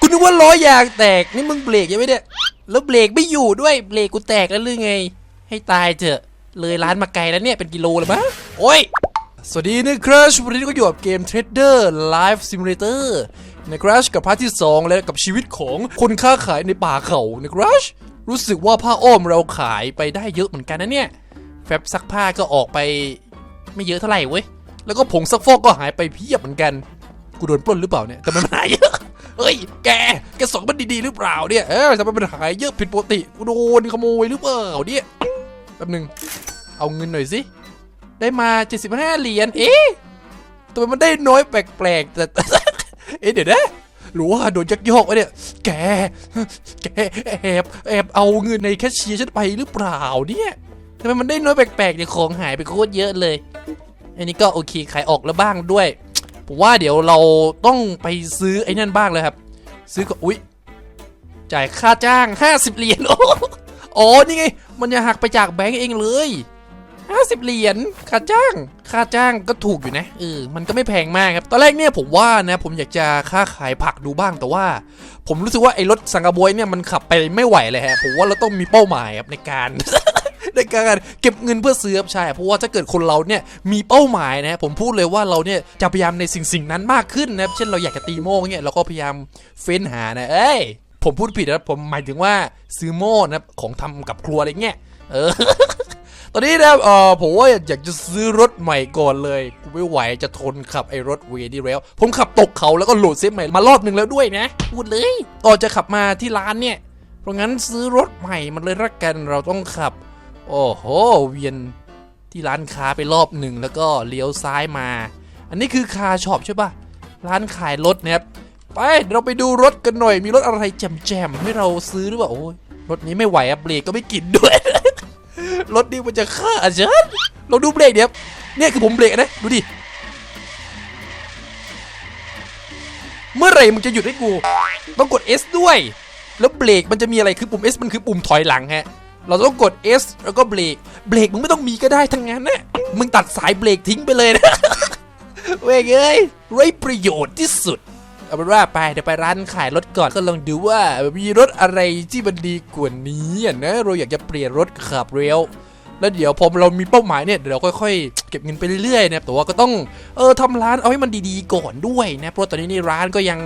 กูนึกว่าล้อยางแตก นี่มึงเบรกยังไม่เนี่ยแล้วเบรกไม่อยู่ด้วย เบรกกูแตกแล้วหรือไง ให้ตายเถอะ เลยร้านมาไกลแล้วเนี่ย เป็นกิโลเลยมั้งโอ้ย สวัสดีนะครับวันนี้ก็อยู่กับเกม Trader Live Simulator นะครับกับพาร์ทที่ 2 และกับชีวิตของคนค้าขายในป่าเขานะครับรู้สึกว่าผ้าอ้อมเราขายไปได้เยอะเหมือนกันนะเนี่ย แฟบซักผ้าก็ออกไปไม่เยอะเท่าไหร่เว้ย แล้วก็ผงซักฟอกก็หายไปเพียบเหมือนกัน กูโดนปล้นหรือเปล่าเนี่ยแต่มันหายเยอะเฮ้ย แก แกส่องมันดีๆหรือเปล่าเนี่ย เออทำไมมันหายเยอะผิดปกติ กูโดนขโมยหรือเปล่าเนี่ยแป๊บหนึ่งเอาเงินหน่อยสิ ได้มา 75 เหรียญ เอ๊ะทำไมมันได้น้อยแปลกๆแต่ เอ๊ะเดี๋ยวนะหรือว่าโดนยักยอกวะเนี่ย แก แกแอบแอบเอาเงินในแคชเชียร์ฉันไปหรือเปล่าเนี่ยทำไมมันได้น้อยแปลกๆเนี่ยของหายไปโคตรเยอะเลย อันนี้ก็โอเคขายออกแล้วบ้างด้วย ผมว่าเดี๋ยวเราต้องไปซื้อไอ้นั่นบ้างเลยครับ ซื้อก็อุ๊ยจ่ายค่าจ้าง 50 เหรียญโอ้อ๋อนี่ไง มันจะหักไปจากแบงก์เองเลย 50 เหรียญค่าจ้าง ค่าจ้างก็ถูกอยู่นะเออมันก็ไม่แพงมากครับ ตอนแรกเนี่ยผมว่านะ ผมอยากจะค้าขายผักดูบ้างแต่ว่า ผมรู้สึกว่าไอ้รถสังกะบวยเนี่ยมันขับไปไม่ไหวเลยฮะผมว่าเราต้องมีเป้าหมายครับในการ ในการเก็บเงินเพื่อซื้อครับใช่ เพราะว่าถ้าเกิดคนเราเนี่ยมีเป้าหมายนะผมพูดเลยว่าเราเนี่ยจะพยายามในสิ่งสิ่งนั้นมากขึ้นนะเช่นเราอยากจะตีโม่เนี่ยเราก็พยายามเฟ้นหานะเอ้ยผมพูดผิดนะผมหมายถึงว่าซื้อโม่นะครับของทำกับครัวอะไรเงี้ยเออตอนนี้นะครับเออผมว่าอยากจะซื้อรถใหม่ก่อนเลย กูไม่ไหวจะทนขับไอ้รถเวดี้แล้ว ผมขับตกเขาแล้วก็โหลดเซฟใหม่มารอบหนึ่งแล้วด้วยนะ พูดเลยก่อนจะขับมาที่ร้านเนี่ย เพราะงั้นซื้อรถใหม่มันเลยรักกันเราต้องขับ โอ้โห เวียนที่ร้านค้าไปรอบหนึ่งแล้วก็เลี้ยวซ้ายมา อันนี้คือคาช็อปใช่ปะร้านขายรถนะครับ ไปเราไปดูรถกันหน่อย มีรถอะไรแจ่มๆให้เราซื้อหรือเปล่าโอ้ยรถนี้ไม่ไหวอะเบรกก็ไม่กินด้วย รถนี้มันจะฆ่าฉันเราดูเบรกเดี๋ยวเนี่ยคือผมเบรกนะ ดูดิ เมื่อไหร่มึงจะหยุดให้กู ต้องกด S ด้วย แล้วเบรกมันจะมีอะไรคือปุ่ม S มันคือปุ่มถอยหลังฮะ เราต้องกด S แล้วก็เบรก เบรกมึงไม่ต้องมีก็ได้ทั้งนั้นนะมึงตัดสายเบรกทิ้งไปเลยนะ เว้ยเอ้ยไรประโยชน์ที่สุด เอาเป็นว่าไปเดี๋ยวไปร้านขายรถก่อนก็ลองดูว่ามีรถอะไรที่มันดีกว่านี้นะเราอยากจะเปลี่ยนรถขับเร็วแล้วเดี๋ยวพอเรามีเป้าหมายเนี่ยเดี๋ยวเราค่อยๆ เก็บเงินไปเรื่อยๆนะแต่ว่าก็ต้องเออทำร้านเอาให้มันดีๆก่อนด้วยนะเพราะตอนนี้นี่ร้านก็ยัง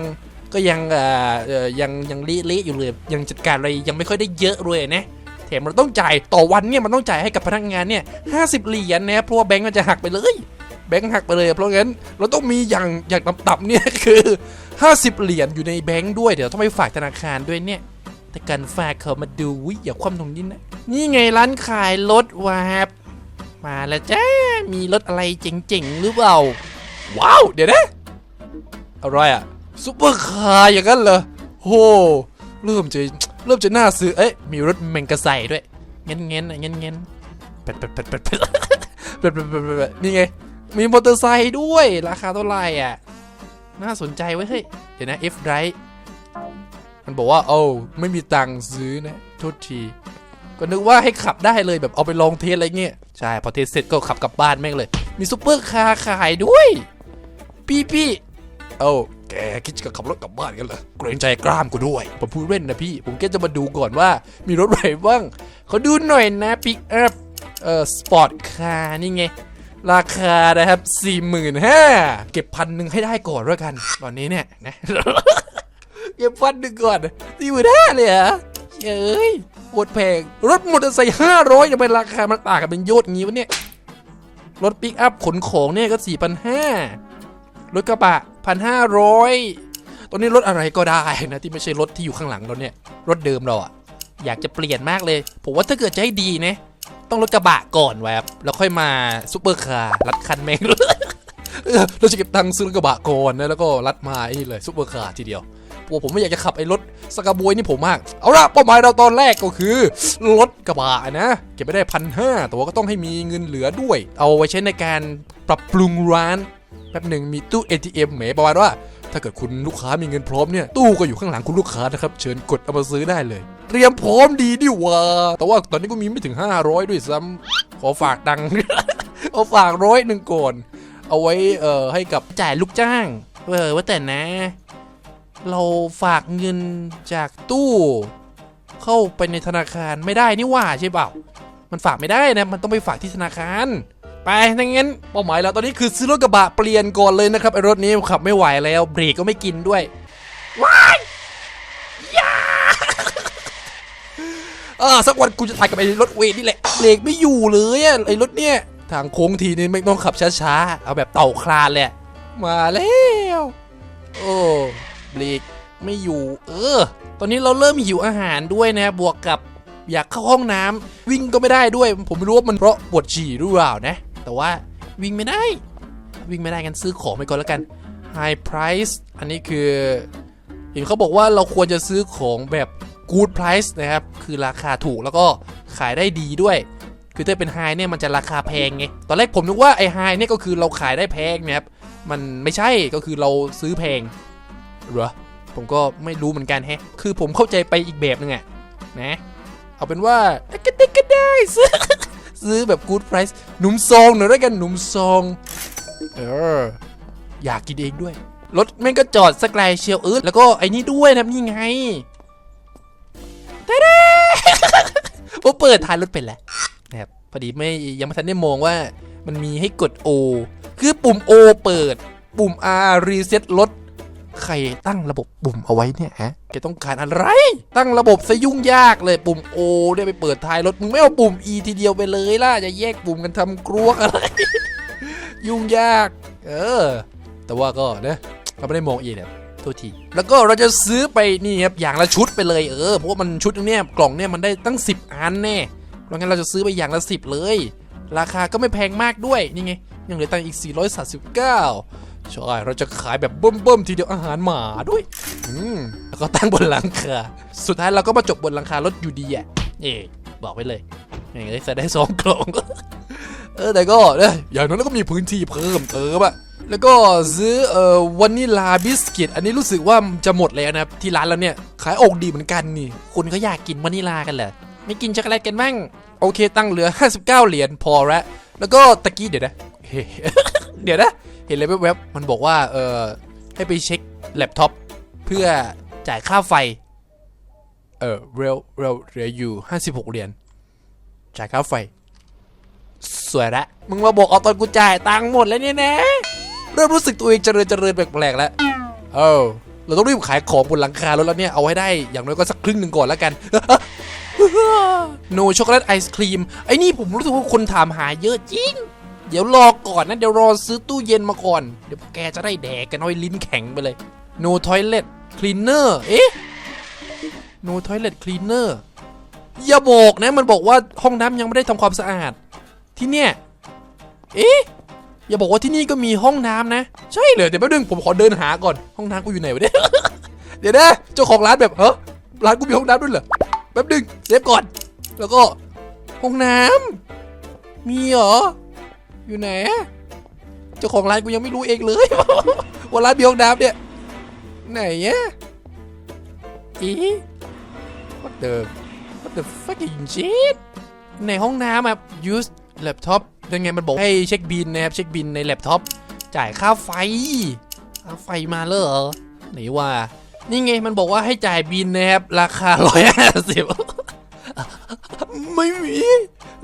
ก็ยังอ่อเอ่อยังยังเละๆอยู่เลย ยังจัดการอะไรยังไม่ค่อยได้เยอะเลยนะ แถมเราต้องจ่ายต่อวันเนี่ยมันต้องจ่ายให้กับพนักงานเนี่ยห้าสิบเหรียญนะเพราะว่าแบงก์มันจะหักไปเลยแบงค์หักไปเลย เพราะงั้นเราต้องมีอย่างอย่างต่ำๆเนี่ยคือ 50 เหรียญอยู่ในแบงค์ด้วยเดี๋ยวต้องไปฝากธนาคารด้วยเนี่ย แต่การฝากเขามาดูวิอย่าคว่ำตรงนี้นะ นี่ไงร้านขายรถวาบมาแล้วจ้า มีรถอะไรเจ๋งๆ หรือเปล่า ว้าว เดี๋ยวนะอะไรอะซุปเปอร์คาร์อย่างนั้นเหรอโหเริ่มจะ เริ่มจะน่าซื้อ เอ๊ะมีรถแมงกระไซด้วย เงี้ยเงี้ยเงี้ยเงี้ยเป็ดเป็ดเป็ดเป็ดเป็ดเป็ดเป็ดเป็ดนี่ไง มีมอเตอร์ไซค์ด้วย ราคาเท่าไหร่อะ น่าสนใจไว้ยเฮ้ย เดี๋ยวนะ F Drive มันบอกว่าโอ้าไม่มีตังค์ซื้อนะโทษที ก็นึกว่าให้ขับได้เลยแบบเอาไปลองเทสอะไรเงี้ย ใช่ พอเทสเสร็จก็ขับกลับบ้านแม่งเลย มีซุปเปอร์คาร์ขายด้วย พี่พี่ เอ้าแกคิดจะขับรถกลับบ้านกันเหรอเกรงใจกล้ามกูด้วย ผมพูดเล่นนะพี่ ผมแค่จะมาดูก่อนว่ามีรถอะไรบ้างเขาดูหน่อยนะปิกอัพเอ่อสปอร์ตคาร์นี่ไง ราคานะครับ45,000เก็บพันหนึ่งให้ได้ก่อนแล้วกัน ตอนนี้เนี่ยนะเก็บพันหนึ่งก่อนสี่หมื่นห้าเลยเหรอเอ้ยปวดแพงรถมอเตอร์ไซค์ห้าร้อยจะเป็นราคามันต่างกันเป็นโยชน์งี้วะเนี่ยรถปิกอัพขนของเนี่ยก็สี่พันห้า รถกระบะพันห้าร้อยตอนนี้รถอะไรก็ได้นะที่ไม่ใช่รถที่อยู่ข้างหลังเราเนี่ย รถเดิมเราอะอยากจะเปลี่ยนมากเลย ผมว่าถ้าเกิดจะให้ดีนะต้องรถกระบะก่อนแวบแล้วค่อยมาซุปเปอร์คาร์รัดคันแม่งเลยเราจะเก็บตังค์ซื้อรถกระบะก่อนนะแล้วก็รัดมาไอ้นี่เลยซุปเปอร์คาร์ทีเดียวเพราะผมไม่อยากจะขับไอ้รถสกาบวยนี่ผมมาก เอาละเป้าหมายเราตอนแรกก็คือรถกระบะนะเก็บไม่ได้พันห้าแต่ว่าก็ต้องให้มีเงินเหลือด้วย เอาไว้ใช้ในการปรับปรุงร้าน แป๊บหนึ่งมีตู้ ATM เหมประมาณว่า ถ้าเกิดคุณลูกค้ามีเงินพร้อมเนี่ยตู้ก็อยู่ข้างหลังคุณลูกค้านะครับเชิญกดเอามาซื้อได้เลย เตรียมพร้อมดีดิวะแต่ว่าตอนนี้ก็มีไม่ถึง 500 ด้วยซ้ำขอฝากดังขอฝากร้อยหนึ่งก่อนเอาไว้เอ่อให้กับจ่ายลูกจ้างเออว่าแต่นะ เราฝากเงินจากตู้ เข้าไปในธนาคารไม่ได้นี่ว่าใช่เปล่ามันฝากไม่ได้นะ มันต้องไปฝากที่ธนาคาร ไปถ้างั้นเป้าหมายเราตอนนี้คือซื้อรถกระบะเปลี่ยนก่อนเลยนะครับไอ้รถนี้ขับไม่ไหวแล้วเบรกก็ไม่กินด้วยว้ายยาเออสักวันกูจะถ่ายกับไอ้รถเวทนี่แหละเบรกไม่อยู่เลยอะไอ้รถเนี่ยทางโค้งทีนี้ไม่ต้องขับช้าๆ เอาแบบเต่าคลานแหลยอะมาแล้ว โอ้เบรกไม่อยู่ เออ ตอนนี้เราเริ่มหิวอาหารด้วยนะ บวกกับอยากเข้าห้องน้ำวิ่งก็ไม่ได้ด้วย ผมไม่รู้ว่ามันเพราะปวดฉี่หรือเปล่านะ แต่ว่าวิ่งไม่ได้ วิ่งไม่ได้กันซื้อของไปก่อนแล้วกัน High Price อันนี้คือ เห็นเขาบอกว่าเราควรจะซื้อของแบบ Good Price นะครับ คือราคาถูกแล้วก็ขายได้ดีด้วย คือถ้าเป็น High เนี่ยมันจะราคาแพงไง ตอนแรกผมนึกว่าไอ้ High เนี่ยก็คือเราขายได้แพงนะครับ มันไม่ใช่ก็คือเราซื้อแพงหรอ ผมก็ไม่รู้เหมือนกันแฮะ คือผมเข้าใจไปอีกแบบนึงอะนะ เอาเป็นว่าก็ได้ก็ได้ซื้อ ซื้อแบบ Good Price หนุ่มซองหน่อยด้วยกันหนุ่มซองเอออยากกินเองด้วย รถแม่งก็จอดสักไกลเชียวเออแล้วก็ไอ้นี่ด้วยนะนี่ไงเต้เด้ผมเปิดท้ายรถเป็นแล้วนะครับพอดีไม่ยังไม่ทันได้มองว่ามันมีให้กด O คือปุ่ม O เปิด ปุ่ม R reset รถ ใครตั้งระบบปุ่มเอาไว้เนี่ยฮะแกต้องการอะไร ตั้งระบบซะยุ่งยากเลยปุ่ม O เนี่ยไปเปิดท้ายรถมึงไม่เอาปุ่ม E ทีเดียวไปเลยล่ะจะแยกปุ่มกันทำกรวอะไร ยุ่งยาก เออ แต่ว่าก็นะเราไม่ได้มองอีเนี่ยโทษทีแล้วก็เราจะซื้อไปนี่ครับอย่างละชุดไปเลยเออเพราะว่ามันชุดเนี่ยกล่องเนี่ยมันได้ตั้ง 10 อันแน่เพราะงั้นเราจะซื้อไปอย่างละ 10 เลย ราคาก็ไม่แพงมากด้วยนี่ไงยังเหลือตังค์อีก 439 ใช่เราจะขายแบบเบิ่มๆทีเดียวอาหารหมาด้วย อืมแล้วก็ตั้งบนหลังคาสุดท้ายเราก็มาจบบนหลังคารถอยู่ดีอะเอ๊บอกไว้เลยอย่างนี้จะได้สองกล่องเออแต่ก็เนี่ยอย่างนั้นก็มีพื้นที่เพิ่มเติมอะแล้วก็ซื้อเอ่อวานิลาบิสกิต อันนี้รู้สึกว่าจะหมดแล้วนะครับที่ร้านเราเนี่ยขายอกดีเหมือนกันนี่คุณเขาอยากกินวานิลากันเหรอไม่กินช็อกโกแลตกันบ้างโอเคตั้งเหลือ 59 เหรียญพอละแล้วก็ตะกี้เดี๋ยวนะเฮ้เดี๋ยวนะ เห็นเลยแวบๆมันบอกว่าเออให้ไปเช็คแล็ปท็อปเพื่อจ่ายค่าไฟ เออเรลเรลเหลืออยู่56เหรียญจ่ายค่าไฟ สวยละมึงมาบอกเอาตอนกูจ่ายตังค์หมดแล้วเนี่ยนะ เริ่มรู้สึกตัวเองเจริญเจริญแปลกๆแล้วเออเราต้องรีบขายของบนหลังคารถแล้วเนี่ย เอาไว้ได้อย่างน้อยก็สักครึ่งหนึ่งก่อนแล้วกันโนช็อกโกแลตไอศครีมไอ้นี่ผมรู้สึกว่าคนถามหาเยอะจริง เดี๋ยวรอก่อนนะ เดี๋ยวรอซื้อตู้เย็นมาก่อน เดี๋ยวแกจะได้แดกกันเอาไว้ลิ้นแข็งไปเลย No toilet cleaner เอ๊ะ No toilet cleaner อย่าบอกนะมันบอกว่าห้องน้ำยังไม่ได้ทำความสะอาด ที่เนี่ย เอ๊ะ อย่าบอกว่าที่นี่ก็มีห้องน้ำนะ ใช่เหรอเดี๋ยวแป๊บนึงผมขอเดินหาก่อน ห้องน้ำกูอยู่ไหนวะเนี่ย เดี๋ยวนะเจ้าของร้านแบบเฮ้ร้านกูมีห้องน้ำด้วยเหรอ แป๊บนึงเซฟก่อน แล้วก็ห้องน้ำมีเหรอ อยู่ไหนเจ้าของร้านกูยังไม่รู้เองเลยว่าร้านมีห้องน้ำเนี่ย ไหนอะอี what the what the fucking shit ในห้องน้ำอะ use laptop ยังไงมันบอกให้เช็คบินนะครับ เช็คบินในแล็ปท็อปจ่ายค่าไฟค่าไฟมาเลยเหรอไหนว่า นี่ไงมันบอกว่าให้จ่ายบินนะครับ ราคา150ไม่มี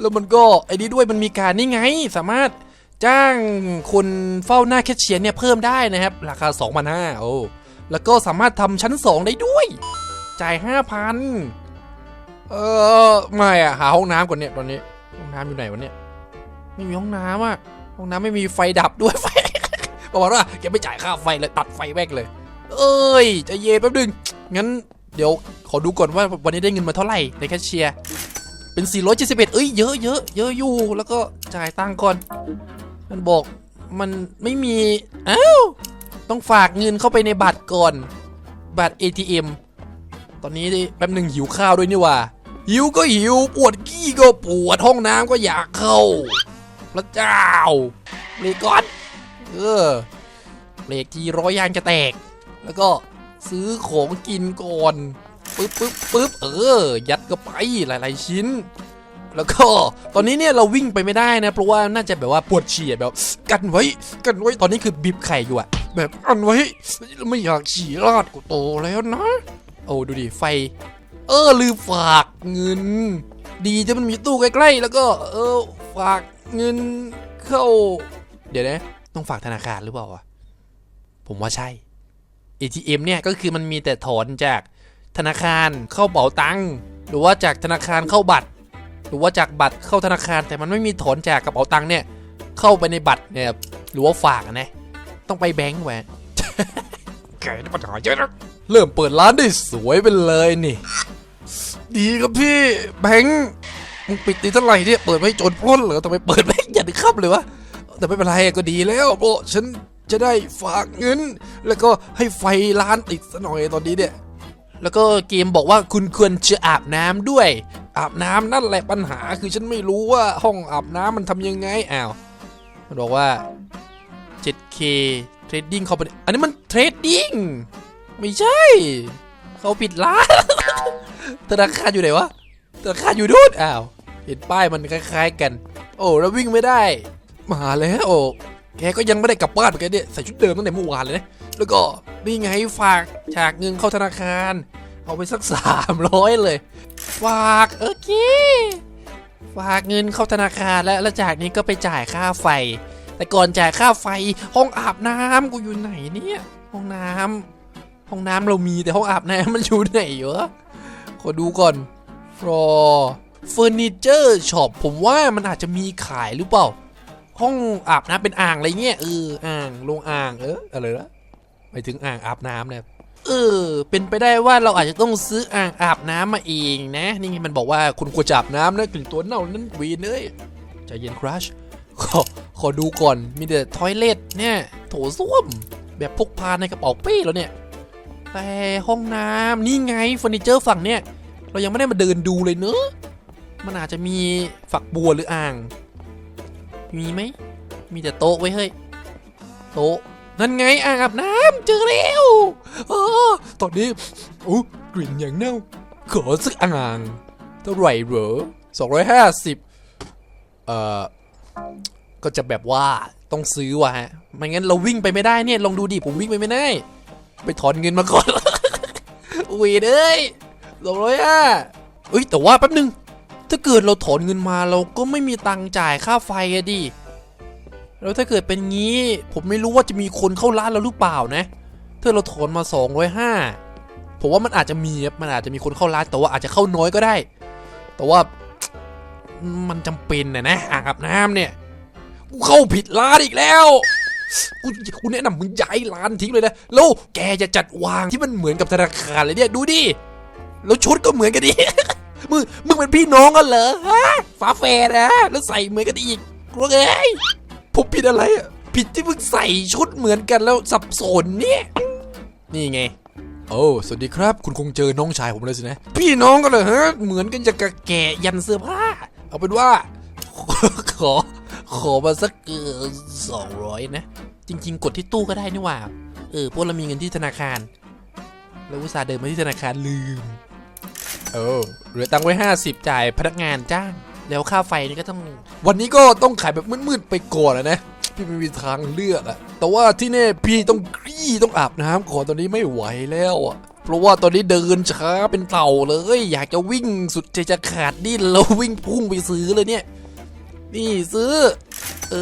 แล้วมันก็ไอ้นี้ด้วยมันมีการนี่ไง สามารถจ้างคนเฝ้าหน้าแคชเชียร์เนี่ยเพิ่มได้นะครับ ราคา2,500โอ้แล้วก็สามารถทำชั้น 2 ได้ด้วย จ่าย 5,000 เออไม่อะหาห้องน้ำก่อนเนี่ยตอนนี้ห้องน้ำอยู่ไหนวะเนี่ยไม่มีห้องน้ำอะห้องน้ำไม่มีไฟดับด้วยไฟบอกว่าแกไม่จ่ายค่าไฟเลยตัดไฟแม่งเลย เอ้ยจะเย็นแป๊บนึงงั้นเดี๋ยวขอดูก่อนว่าวันนี้ได้เงินมาเท่าไหร่ในแคชเชียร์ เป็น 471 เอ้ยเยอะเยอะเยอะอยู่ แล้วก็จ่ายตังค์ก่อน มันบอกมันไม่มีอ้าวต้องฝากเงินเข้าไปในบัตรก่อน บัตร ATM ตอนนี้แป๊บหนึ่งหิวข้าวด้วยนี่ว่า หิวก็หิวปวดขี้ก็ปวดห้องน้ำก็อยากเข้าพระเจ้าเบรกก่อน เออเบรกทีร้อยยางจะแตก แล้วก็ซื้อของกินก่อน ปึ๊บปึ๊บปึ๊บเออ ยัดก็ไปหลาย ๆ ชิ้น แล้วก็ตอนนี้เนี่ยเราวิ่งไปไม่ได้นะ เพราะว่าน่าจะแบบว่าปวดฉี่แบบกันไว้กันไว้ตอนนี้คือบีบไข่อยู่อะแบบกันไว้ไม่อยากฉี่ราดกูโตแล้วนะโอ้ดูดิไฟ เออลืมฝากเงิน ดีจะมันมีตู้ใกล้ๆแล้วก็เออฝากเงินเข้า เดี๋ยวนะต้องฝากธนาคารหรือเปล่าวะผมว่าใช่ ATM เนี่ยก็คือมันมีแต่ถอนจาก ธนาคารเข้าเป๋าตังค์หรือว่าจากธนาคารเข้าบัตร หรือว่าจากบัตรเข้าธนาคารแต่มันไม่มีถอนจากกระเป๋าตังค์เนี่ยเข้าไปในบัตรเนี่ยหรือว่าฝากอะนะต้องไปแบงก์แหวะแกนี่ปัญหาเยอะนะเริ่มเปิดร้านได้สวยไปเลยนี่ ดีครับพี่แบงค์มึงปิดตีเท่าไหร่เนี่ยเปิดไว้โจรปล้นเหรอทำไมเปิดไว้อย่าดึงคับเลยวะแต่ไม่เป็นไรก็ดีแล้วโบฉันจะได้ฝากเงิน แล้วก็ให้ไฟร้านติดซะหน่อยตอนนี้เนี่ย แล้วก็เกมบอกว่าคุณควรจะอาบน้ำด้วย อาบน้ำนั่นแหละปัญหาคือฉันไม่รู้ว่าห้องอาบน้ำมันทำยังไงอ้าวมันบอกว่า 7K Trading Company อันนี้มันเทรดดิ้งไม่ใช่ เขาปิดร้านธนาคารอยู่ไหนวะธนาคารอยู่นู่นอ้าวเห็นป้ายมันคล้าย ๆ กัน โอ้แล้ววิ่งไม่ได้ มาแล้วโอ้แกก็ยังไม่ได้กลับบ้านเหมือนกันเนี่ยใส่ชุดเดิมตั้งแต่เมื่อวานเลยนะ แล้วก็นี่ไงฝากฉากเงินเข้าธนาคาร เอาไปสักสามร้อยเลย ฝากโอเค ฝากเงินเข้าธนาคารแล้วแล้วจากนี้ก็ไปจ่ายค่าไฟ แต่ก่อนจ่ายค่าไฟห้องอาบน้ำกูอยู่ไหนเนี่ยห้องน้ำห้องน้ำเรามีแต่ห้องอาบน้ำมันอยู่ไหนวะขอดูก่อนฟลอเฟอร์นิเจอร์ช็อปผมว่ามันอาจจะมีขายหรือเปล่า ห้องอาบน้ำเป็นอ่างอะไรเงี้ยเอออ่างลงอ่างเอออะไรนะ หมายถึงอ่างอาบน้ำเนี่ยเออ เป็นไปได้ว่าเราอาจจะต้องซื้ออ่างอาบน้ำมาเองนะ นี่ไงมันบอกว่าคุณควรจะอาบน้ำนะกลิ่นตัวเน่านั้นวีนเอ้ยใจเย็นครัชขอขอดูก่อนมีแต่ทอยเล็ตเนี่ย โถส้วม แบบพกพาในกระเป๋าเป้แล้วเนี่ย แต่ห้องน้ำนี่ไงเฟอร์นิเจอร์ฝั่งเนี่ย เรายังไม่ได้มาเดินดูเลยเนอะมันอาจจะมีฝักบัวหรืออ่าง มีไหมมีแต่โต๊ะไว้เฮ้ยโต๊ะ นั่นไงอ่างอาบน้ำเจอแล้วออตอนนี้โอ้กลิ่นอย่างเน่าขอสักอ่างเท่าไหร่เหรอสองร้อยห้าสิบเอ่อ ก็จะแบบว่าต้องซื้อว่ะฮะ ไม่งั้นเราวิ่งไปไม่ได้เนี่ย ลองดูดิผมวิ่งไปไม่ได้ ไปถอนเงินมาก่อน อุ้ยเอ้ยสองร้อยห้าเอ้ยแต่ว่าแป๊บนึง ถ้าเกิดเราถอนเงินมาเราก็ไม่มีตังค์จ่ายค่าไฟอะดิ แล้วถ้าเกิดเป็นงี้ ผมไม่รู้ว่าจะมีคนเข้าร้านเราหรือเปล่านะถ้าเราถอนมา 205 ผมว่ามันอาจจะมีครับมันอาจจะมีคนเข้าร้านแต่ว่าอาจจะเข้าน้อยก็ได้ แต่ว่ามันจำเป็นนะนะอ่างอาบน้ำเนี่ยกูเข้าผิดร้านอีกแล้วกูกูแนะนำมึงย้ายร้านทิ้งเลยนะแล้วแกจะจัดวางที่มันเหมือนกับธนาคารเลยเนี่ยดูดิแล้วชุดก็เหมือนกันดิมึงมึงเป็นพี่น้องกันเหรอฮะฝาแฝดนะแล้วใส่เหมือนกันอีกกลัวไง ผมผิดอะไรอะผิดที่มึงใส่ชุดเหมือนกันแล้วสับสนเนี่ยนี่ไง โอ้สวัสดีครับ คุณคงเจอน้องชายผมเลยสินะ พี่น้องกันเหรอฮะเหมือนกันจะกะแก่ยันเสื้อผ้า เอาเป็นว่า ขอ ขอมาสักเออสองร้อยนะ จริง ๆ กดที่ตู้ก็ได้นี่หว่า เออพวกเรามีเงินที่ธนาคาร แล้วอุตส่าห์เดินมาที่ธนาคารลืมเออเหลือตังค์ไว้50จ่ายพนักงานจ้าง แล้วค่าไฟนี่ก็ต้อง วันนี้ก็ต้องขายแบบมืดๆไปก่อนอะนะ พี่ไม่มีทางเลือกอะแต่ว่าที่แน่พี่ต้องกรี้ต้องอาบน้ำก่อนตอนนี้ไม่ไหวแล้วอะเพราะว่าตอนนี้เดินช้าเป็นเต่าเลย อยากจะวิ่งสุดใจจะขาดดิ้นแล้ววิ่งพุ่งไปซื้อเลยเนี่ย นี่ซื้อ เอ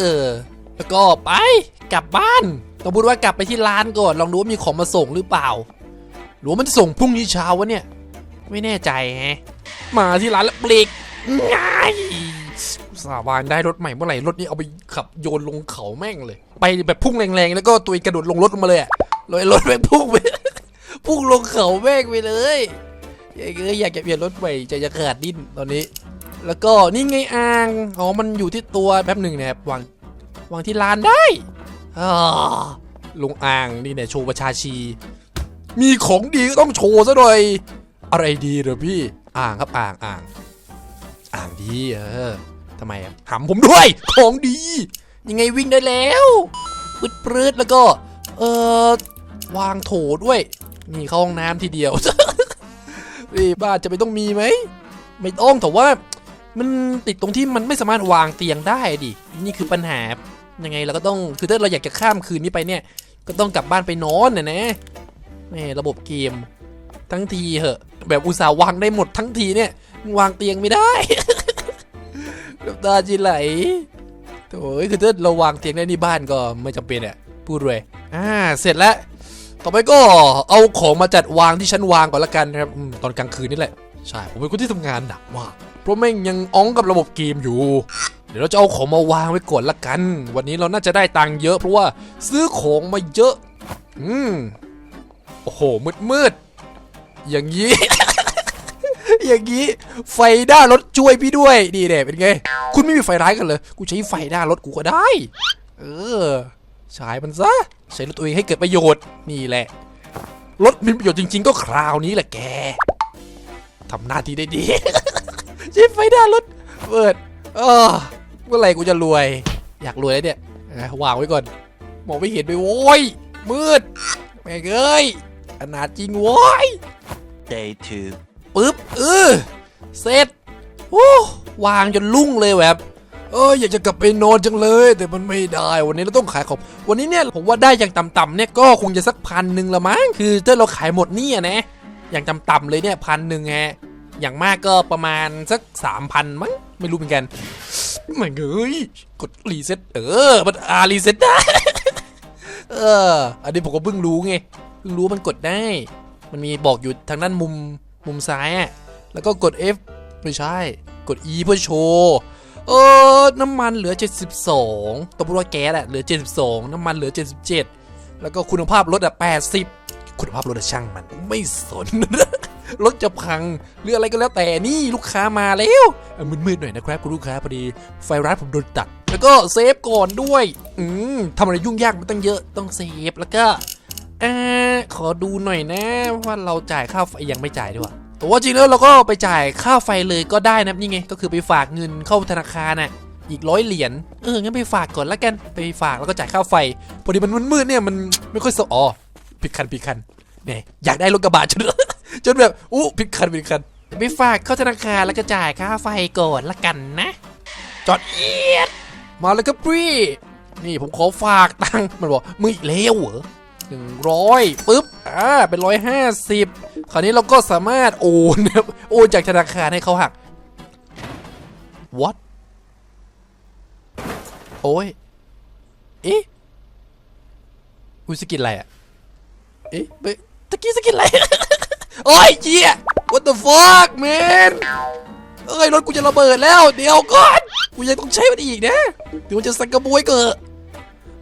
อ แล้วก็ไปกลับบ้านต้องพูดว่ากลับไปที่ร้านก่อนลองดูว่ามีของมาส่งหรือเปล่า หรือว่ามันจะส่งพรุ่งนี้เช้าวะเนี่ย ไม่แน่ใจแฮะมาที่ร้านแล้วเบรก ง่ายสาบานได้รถใหม่เมื่อไหร่รถนี้เอาไปขับโยนลงเขาแม่งเลย ไปแบบพุ่งแรงๆแล้วก็ตัวเองกระโดดลงรถมาเลยอะลอยรถแม่งพุ่งไปพุ่งลงเขาแม่งไปเลยอยากอยากจะเปลี่ยนรถใหม่ใจจะขาดดิ้นตอนนี้ แล้วก็นี่ไงอ่างอ๋อมันอยู่ที่ตัวแป๊บหนึ่งนะครับวางวางที่ร้านได้อลงอ่างนี่เนี่ยโชว์ประชาชี มีของดีก็ต้องโชว์ซะหน่อยอะไรดีเหรอพี่ อ่างครับอ่างอ่าง ดีเออทำไมอะถามผมด้วย ของดี ยังไงวิ่งได้แล้วปืดปืดแล้วก็ เออวางโถด้วย นี่เข้าห้องน้ำทีเดียวนี่บ้านจะไม่ต้องมีไหม ไม่ต้องแต่ว่า มันติดตรงที่มันไม่สามารถวางเตียงได้ดิ นี่คือปัญหา ยังไงเราก็ต้อง คือถ้าเราอยากจะข้ามคืนนี้ไปเนี่ย ก็ต้องกลับบ้านไปนอนนะนะแม่ระบบเกม ทั้งทีเหอะ แบบอุตส่าห์วางได้หมดทั้งทีเนี่ย วางเตียงไม่ได้ น้ำตาจีไหลโถ่คือถ้าเราวางเตียงได้ที่บ้านก็ไม่จำเป็นอะพูดเลยอ่าเสร็จแล้ว ต่อไปก็เอาของมาจัดวางที่ชั้นวางก่อนละกันนะครับตอนกลางคืนนี่แหละใช่ผมเป็นคนที่ทำงานหนักมากเพราะแม่งยังอ้องกับระบบเกมอยู่ เดี๋ยวเราจะเอาของมาวางไว้ก่อนละกัน วันนี้เราน่าจะได้ตังค์เยอะเพราะว่าซื้อของมาเยอะ อืมโอ้โหมืดมืดอย่างนี้ อย่างนี้ไฟด้ารถช่วยพี่ด้วยดีเด็เป็นไง คุณไม่มีไฟร้ายกันเลย กูใช้ไฟด้ารถกูก็ได้ เออใช้มันซะใช้รถตัวเองให้เกิดประโยชน์นี่แหละ รถมีประโยชน์จริง ๆ ก็คราวนี้แหละแกทำหน้าที่ได้ดีใช้ไฟด้ารถเปิดเออเมื่อไหร่กูจะรวย อยากรวยแล้วเนี่ย วางไว้ก่อน มองไม่เห็นไปโว้ย มืด แม่เอ้ยขนาดจริงโว้ย Day 2. ปึ๊บเออเสร็จโอ้วางจนลุ่งเลยแบบเอออยากจะกลับไปนอนจังเลย แต่มันไม่ได้ วันนี้เราต้องขายของวันนี้เนี่ยผมว่าได้อย่างต่ำๆเนี่ยก็คงจะสักพันหนึ่งละมั้งคือถ้าเราขายหมดนี่อะนะอย่างต่ำๆเลยเนี่ยพันหนึ่งฮะอย่างมากก็ประมาณสักสามพันมั้งไม่รู้เหมือนกันไม่เอ้ยกดรีเซ็ตเออมันอารีเซ็ตได้เออ อันนี้ผมก็เพิ่งรู้ไงเพิ่งรู้มันกดได้ มันมีบอกอยู่ทางด้านมุม มุมซ้ายอะแล้วก็กด F ไม่ใช่ กด E เพื่อโชว์เออ น้ำมันเหลือ 72ตัวพูดว่าแก๊สอะเหลือ 72 น้ำมันเหลือ 77 แล้วก็คุณภาพรถอะ80 คุณภาพรถอะช่างมันไม่สน รถจะพังหรืออะไรก็แล้วแต่นี่ลูกค้ามาแล้วมืดๆหน่อยนะครับคุณลูกค้าพอดีไฟร้านผมโดนตัด แล้วก็เซฟก่อนด้วย อืมทำอะไรยุ่งยากมันตั้งเยอะต้องเซฟแล้วก็ อ่าขอดูหน่อยนะว่าเราจ่ายค่าไฟยังไม่จ่ายด้วยแต่ว่าจริงแล้วเราก็ไปจ่ายค่าไฟเลยก็ได้นะนี่ไง ก็คือไปฝากเงินเข้าธนาคารน่ะอีกร้อยเหรียญเอองั้นไปฝากก่อนละกันไปฝากแล้วก็จ่ายค่าไฟพอดีมันมืดๆเนี่ยมันไม่ค่อยสอ๋อผิดคันผิดคันเนี่ยอยากได้รถกระบะจนจนแบบอู้ผิดคันผิดคันไปฝากเข้าธนาคารแล้วก็จ่ายค่าไฟก่อนละกันนะ จอดเอียดมาเลยครับพี่นี่ผมขอฝากตังค์มันบอกมึงอีกแล้วเหรอ หนึ่งร้อยปุ๊บอ่าเป็นร้อยห้าสิบคราวนี้เราก็สามารถโอนโอนจากธนาคารให้เขาหัก what โอ้ยเอ๊ะอุยสกินอะไรอะเอ๊ะเอ๊ะตะกี้สกินอะไรโอ้ยเจี๊ย what the fuck man เอ้ยรถกูจะระเบิดแล้ว เดี๋ยวก่อน กูยังต้องใช้มันอีกนะเดี๋ยวมันจะสังกระบวยเกิด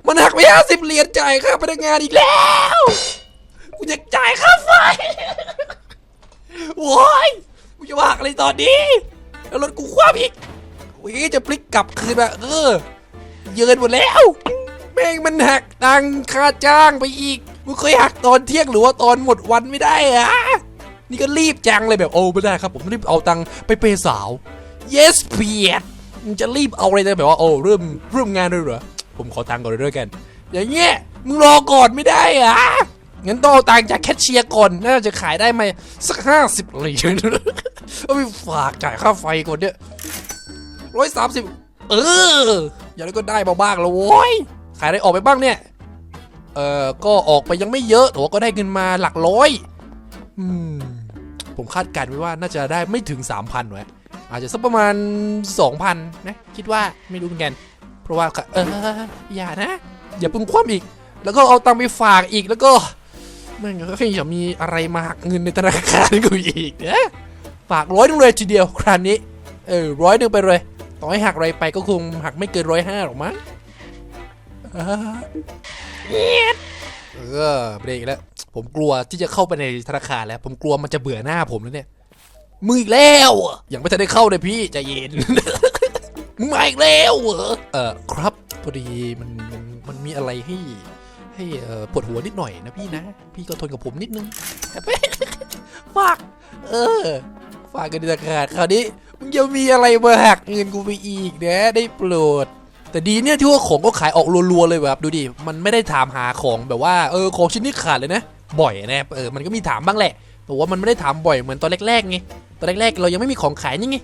มันหักไปห้าสิบเหรียญจ่ายค่าพนักงานอีกแล้วกูจะจ่ายค่าไฟโว้ยกูจะว่าอะไรตอนนี้ แล้วรถกูคว้าอีกวิจะพลิกกลับคืนมาเออ เยินหมดแล้ว แม่งมันหักตังค่าจ้างไปอีกมึงเคยหักตอนเที่ยงหรือว่าตอนหมดวันไม่ได้อะนี่ก็รีบจังเลยแบบโอ้ไม่ได้ครับ ผมรีบเอาตังค์ไปเปย์สาว yes เพียดมึงจะรีบเอาอะไรจะแบบว่าโอ้เริ่มเริ่มงานเลยเหรอ ผมขอตังค์ก่อนเลยด้วยกัน อย่างเงี้ยมึงรอก่อนไม่ได้อะงั้นต้องเอาตังค์จากแคชเชียร์ก่อนน่าจะขายได้ไหมสักห้าสิบเหรียญเอาไปฝากจ่ายค่าไฟก่อนเนี่ยร้อยสามสิบเออ อย่างนั้นก็ได้มาบ้างแล้วโว้ยขายได้ออกไปบ้างเนี่ย เออก็ออกไปยังไม่เยอะแต่ว่าก็ได้เงินมาหลักร้อยอืมผมคาดการณ์ไว้ว่าน่าจะได้ไม่ถึง 3,000ไว้อาจจะสักประมาณ 2,000นะคิดว่าไม่รู้เหมือนกัน เพราะว่าเอออย่านะ อย่าเพิ่งคว่ำอีก แล้วก็เอาตังไปฝากอีกแล้วก็มันก็แค่จะมีอะไรมาหักเงินในธนาคารกูอีกนะฝากร้อยหนึงเลยทีเดียวคราวนี้เออร้อยหนึงไปเลยต่อให้หักอะไรไปก็คงหักไม่เกินร้อยห้าหรอกมั้งอ่าเออเบรกแล้ว ผมกลัวที่จะเข้าไปในธนาคารแล้ว ผมกลัวมันจะเบื่อหน้าผมแล้วเนี่ยมึงอีกแล้วอยังไม่ทันได้เข้าเลยพี่ใจเย็น มึงมาอีกแล้วเหรอเออครับพอดีมันมันมันมีอะไรให้ให้เอ่อปวดหัวนิดหน่อยนะพี่นะ พี่ก็ทนกับผมนิดนึง ฝาก เออ ฝากกันธนาคาคราวนี้มึงจะมีอะไรมาหักเงินกูไปอีกนะได้โปรด แต่ดีเนี่ยที่ว่าของก็ขายออกรัวๆเลยแบบดูดิ มันไม่ได้ถามหาของแบบว่าเออของชิ้นนี้ขาดเลยนะ บ่อยนะเออมันก็มีถามบ้างแหละ แต่ว่ามันไม่ได้ถามบ่อยเหมือนตอนแรกๆไง ตอนแรกๆเรายังไม่มีของขายนี่ไง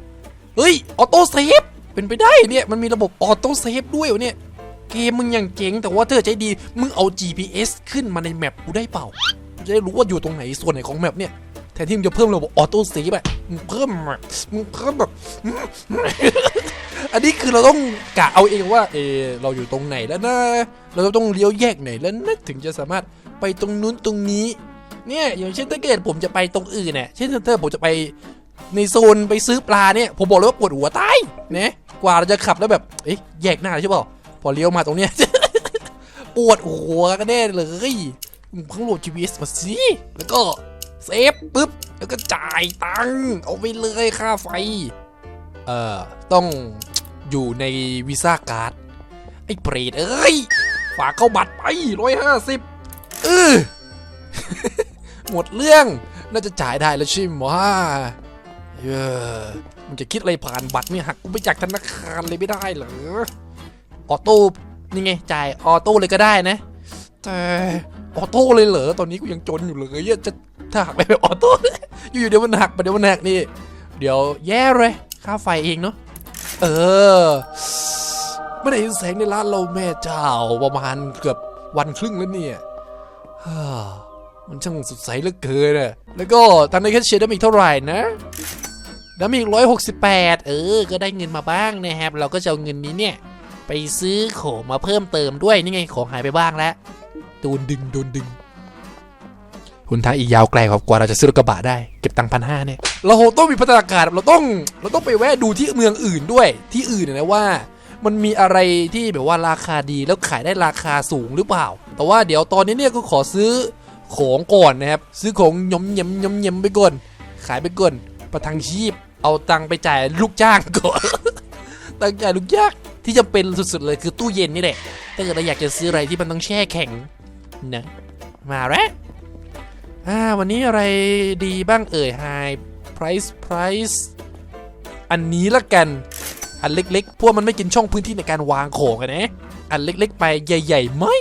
เฮ้ย ออโต้เซฟ เป็นไปได้เนี่ยมันมีระบบออโต้เซฟด้วยวะเนี่ยเกมมึงยังเจ๋งแต่ว่าเธอใจดีมึงเอา GPS ขึ้นมาในแมปกูได้เปล่าจะได้รู้ว่าอยู่ตรงไหนส่วนไหนของแมปเนี่ยแทนที่มึงจะเพิ่มระบบออโต้เซฟอะมึงเพิ่มมึงเพิ่มแบบ อันนี้คือเราต้องกะเอาเองว่าเออเราอยู่ตรงไหนแล้วนะเราต้องเลี้ยวแยกไหนแล้วนะถึงจะสามารถไปตรงนู้นตรงนี้เนี่ยอย่างเช่นถ้าเกิดผมจะไปตรงอื่นเนี่ยเช่นถ้าผมจะไปในโซนไปซื้อปลาเนี่ยผมบอกเลยว่าปวดหัวตายเนะ กว่าเราจะขับแล้วแบบเอ๊ะแยกหน้าใช่ป่าพอเลี้ยวมาตรงเนี้ย ปวดหัวกันแน่เลยมึงเพิ่งโหลด GPS มาสิแล้วก็เซฟปุ๊บแล้วก็จ่ายตังค์เอาไปเลยค่าไฟ เอ่อ ต้องอยู่ในวีซ่าการ์ด ไอ้เปรตเอ้ย ฝากเข้าบัตรไปร้อยห้าสิบเออหมดเรื่องน่าจะจ่ายได้แล้วใช่ไหมวะเออ มันจะคิดอะไรผ่านบัตรเนี่ยหักกูไปจากธนาคารเลยไม่ได้เหรอออโต้นี่ไงจ่ายออโต้เลยก็ได้นะ แต่ออโต้เลยเหรอตอนนี้กูยังจนอยู่เลยจะถ้าหักไปแบบออโต้อยู่ๆเดี๋ยวมันหักไปเดี๋ยวมันหักนี่ เดี๋ยวแย่เลยค่าไฟเองเนาะเออไม่ได้ยินเสียงในร้านเราแม่เจ้าประมาณเกือบวันครึ่งแล้วเนี่ยมันช่างสดใสเหลือเกินอะแล้วก็ตังในแคชเชียร์ได้อีกเท่าไหร่นะ ได้วมีอีกร้อยหกสิบแปดเออ ก็ได้เงินมาบ้างนะครับ เราก็จะเอาเงินนี้เนี่ย ไปซื้อของมาเพิ่มเติมด้วย นี่ไงของหายไปบ้างแล้วโดนดึงโดนดึงหุนทางอีกยาวไกลครับกว่าเราจะซื้อรถกระบะได้ เก็บตังค์พันห้าเนี่ย เราต้องมีพัฒนาการเราต้อง เราต้องไปแวะดูที่เมืองอื่นด้วย ที่อื่นนยนะว่า มันมีอะไรที่แบบว่าราคาดีแล้วขายได้ราคาสูงหรือเปล่า แต่ว่าเดี๋ยวตอนนี้เนี่ยก็ขอซื้อของก่อนนะครับ ซื้อของยมเยมยมเยมไปก่อน ขายไปก่อนประทังชีพ เอาตังค์ไปจ่ายลูกจ้างก่อนตังค์จ่ายลูกจ้างที่จะเป็นสุดๆเลยคือตู้เย็นนี่แหละ ถ้าเกิดเราอยากจะซื้ออะไรที่มันต้องแช่แข็งนะมาแล้วอ่าวันนี้อะไรดีบ้างเอ่ย High Price Price อันนี้ละกัน อันเล็กๆ พวกมันไม่กินช่องพื้นที่ในการวางของนะ อันเล็กๆ ไปใหญ่ ๆ ไม่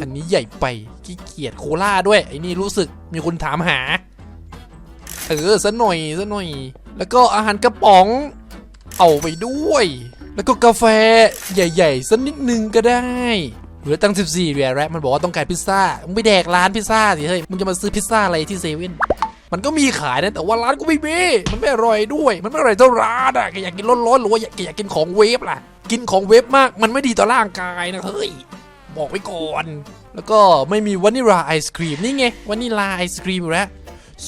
อันนี้ใหญ่ไปขี้เกียจโคล่าด้วยไอ้นี่รู้สึกมีคนถามหา เออซะหน่อยซะหน่อย แล้วก็อาหารกระป๋อง เอาไปด้วย แล้วก็กาแฟใหญ่ๆสักนิดนึงก็ได้เหลือตั้ง 14เหรียญแล้วมันบอกว่าต้องการพิซซ่า มึงไปแดกร้านพิซซ่าสิเฮ้ย มึงจะมาซื้อพิซซ่าอะไรที่เซเว่น มันก็มีขายนะ แต่ว่าร้านก็ไม่มี มันไม่อร่อยด้วย มันไม่อร่อยเท่าร้านอะแกอยากกินร้อนๆหรือว่าอยากแกอยากกินของเวฟล่ะ กินของเวฟมาก มันไม่ดีต่อร่างกายนะเฮ้ย บอกไว้ก่อน แล้วก็ไม่มีวานิลาไอศครีมนี่ไงวานิลาไอศครีมอยู่แล้ว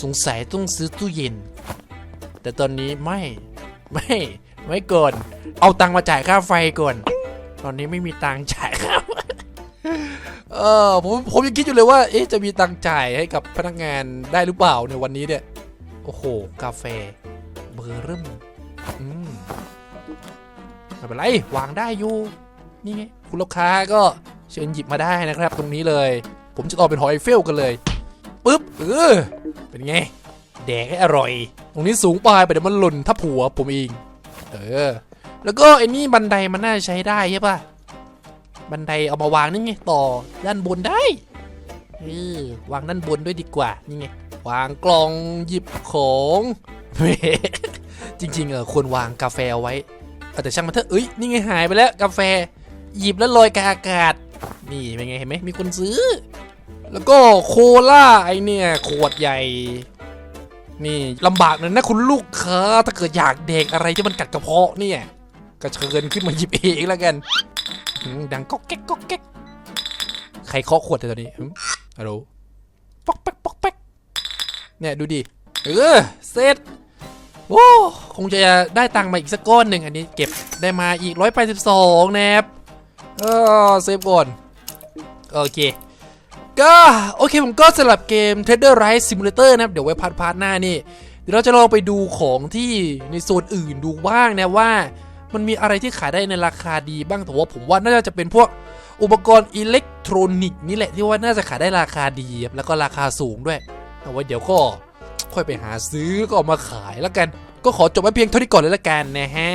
สงสัยต้องซื้อตู้เย็น แต่ตอนนี้ไม่ไม่ไม่ก่อนเอาตังค์มาจ่ายค่าไฟก่อน ตอนนี้ไม่มีตังค์จ่ายครับเออผมผมยังคิดอยู่เลยว่า เอ๊ะจะมีตังค์จ่ายให้กับพนักงานได้หรือเปล่าในวันนี้เนี่ยโอ้โห กาแฟเบอร์เริ่มอืมไม่เป็นไรวางได้อยู่ นี่ไงคุณลูกค้าก็เชิญหยิบมาได้นะครับ ตรงนี้เลย ผมจะต่อเป็นหอยเฟลกันเลยปุ๊บเออ เป็นไง แดกให้อร่อย ตรงนี้สูงไปไปเดี๋ยวมันหล่นทับหัวผมเองเออ แล้วก็ไอ้นี่บันไดมันน่าจะใช้ได้ใช่ปะบันไดเอามาวางนี่ไงต่อด้านบนได้เออวางด้านบนด้วยดีกว่านี่ไงวางกล่องหยิบของจริง ๆ เออควรวางกาแฟไว้แต่ช่างมันเถอะเอ้ยนี่ไงหายไปแล้วกาแฟ หยิบแล้วลอยกาอากาศ นี่เป็นไงเห็นไหมมีคนซื้อ แล้วก็โคล่าไอเนี่ยขวดใหญ่ นี่ลำบากหน่อยนะคุณลูกค้าถ้าเกิดอยากเด็กอะไรที่มันกัดกระเพาะเนี่ยก็เชิญขึ้นมาหยิบเองแล้วกันดังก๊อกแก๊กก๊อกแก๊กใครเคาะขวดเลยตอนนี้ฮัลโหลป๊อกแป๊กป๊อกแป๊กเนี่ยดูดิเออเสร็จโอ้คงจะได้ตังค์มาอีกสักก้อนหนึ่งอันนี้เก็บได้มาอีก182นะครับเออเซฟก่อนโอเค ก็โอเคผมก็สำหรับเกม Trader Rise Simulator นะครับ เดี๋ยวไว้พาร์ทพาร์ทหน้านี่ เดี๋ยวเราจะลองไปดูของที่ในโซนอื่นดูบ้างนะว่า มันมีอะไรที่ขายได้ในราคาดีบ้างแต่ว่าผมว่าน่าจะเป็นพวกอุปกรณ์อิเล็กทรอนิกส์นี่แหละที่ว่าน่าจะขายได้ราคาดีแล้วก็ราคาสูงด้วยแต่ว่าเดี๋ยวก็ค่อยไปหาซื้อก็เอามาขายแล้วกัน ก็ขอจบไว้เพียงเท่านี้ก่อนเลยละกันนะฮะ